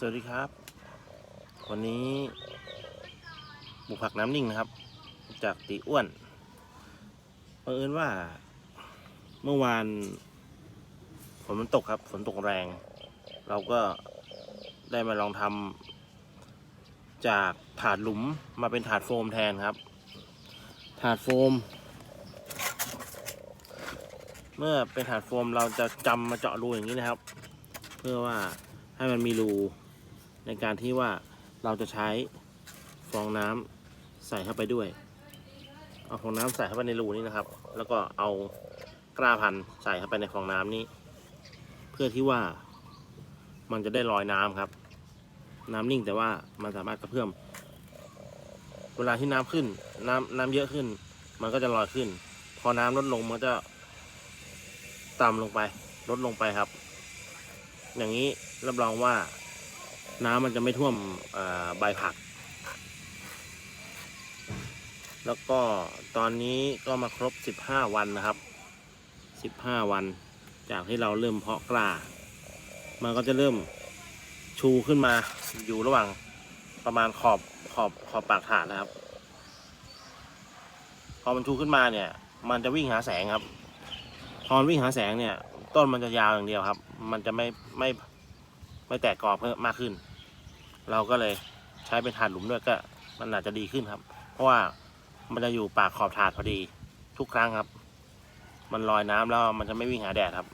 สวัสดีครับ วันนี้บุกผักน้ำนิ่งนะครับ จากตีอ้วนบังเอิญว่า เมื่อวานฝนมันตกครับฝนตกแรง เราก็ได้มาลองทำจากถาดหลุมมาเป็นถาดโฟมแทนครับ ถาดโฟม เมื่อเป็นถาดโฟมเราจะจำมาเจาะรูอย่างนี้นะครับ เพื่อว่าให้มันมีรู ในการที่ว่าเราจะใช้ฟองน้ำใส่เข้าไปด้วย เอาฟองน้ำใส่เข้าไปในรูนี้นะครับ แล้วก็เอากล้าพันใส่เข้าไปในฟองน้ำนี้ เพื่อที่ว่ามันจะได้ลอยน้ำครับ น้ำนิ่งแต่ว่ามันสามารถกระเพื่อมเวลาที่น้ำขึ้น น้ำน้ำเยอะขึ้น มันก็จะลอยขึ้น พอน้ำลดลงมันจะต่ำลงไป ลดลงไปครับ อย่างนี้รับรองว่า น้ำมันจะไม่ท่วมใบผัก แล้วก็ตอนนี้ก็มาครบ 15 วันนะครับ 15 วัน จากที่เราเริ่มเพาะกล้า มันก็จะเริ่มชูขึ้นมาอยู่ระหว่างประมาณขอบขอบขอบปากถาดนะครับ พอมันชูขึ้นมาเนี่ย มันจะวิ่งหาแสงครับ พอวิ่งหาแสงเนี่ย ต้นมันจะยาวอย่างเดียวครับ มันจะไม่ไม่ไม่แตกกรอบเพิ่มมากขึ้น เราก็เลยใช้เป็นถาดหลุมด้วยก็มันอาจจะดีขึ้นครับ เพราะว่ามันจะอยู่ปากขอบถาดพอดีทุกครั้งครับ มันลอยน้ำแล้วมันจะไม่วิ่งหาแดดครับ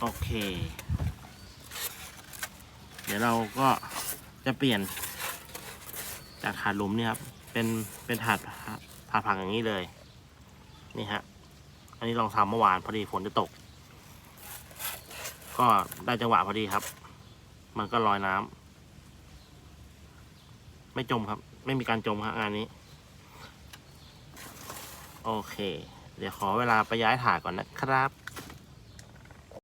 โอเค เดี๋ยวเราก็จะเปลี่ยน จากถาดหลุมเนี่ยครับ เป็นเป็นถาดถาดผักอย่างนี้เลย นี่ฮะ อันนี้ลองทำเมื่อวานพอดีฝนจะตก ก็ได้จังหวะพอดีครับ มันก็ลอยน้ำ ไม่จมครับ ไม่มีการจมครับงานนี้ โอเค เดี๋ยวขอเวลาไปย้ายถ่ายก่อนนะครับ